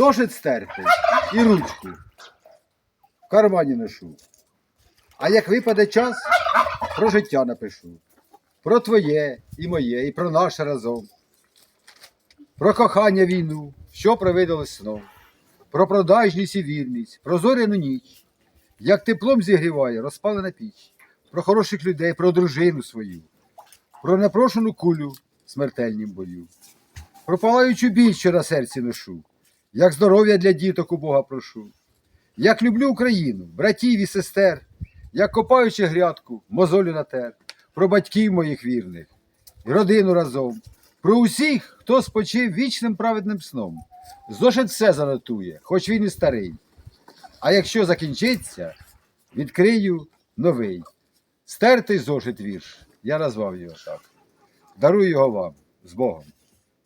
Зошит стерти і ручку. В кармані ношу. А як випаде час, про життя напишу. Про твоє і моє, і про наше разом. Про кохання війну, що провидалось сном. Про продажність і вірність, про зоряну ніч. Як теплом зігріває розпалена піч. Про хороших людей, про дружину свою. Про непрошену кулю в смертельнім бою. Про палаючу біль, що на серці ношу. Як здоров'я для діток у Бога прошу. Як люблю Україну, братів і сестер, як копаючи грядку, мозолю натер, про батьків моїх вірних, родину разом, про усіх, хто спочив вічним праведним сном. Зошит все занотує, хоч він і старий. А якщо закінчиться, відкрию новий. Стертий зошит вірш. Я назвав його так. Дарую його вам з Богом.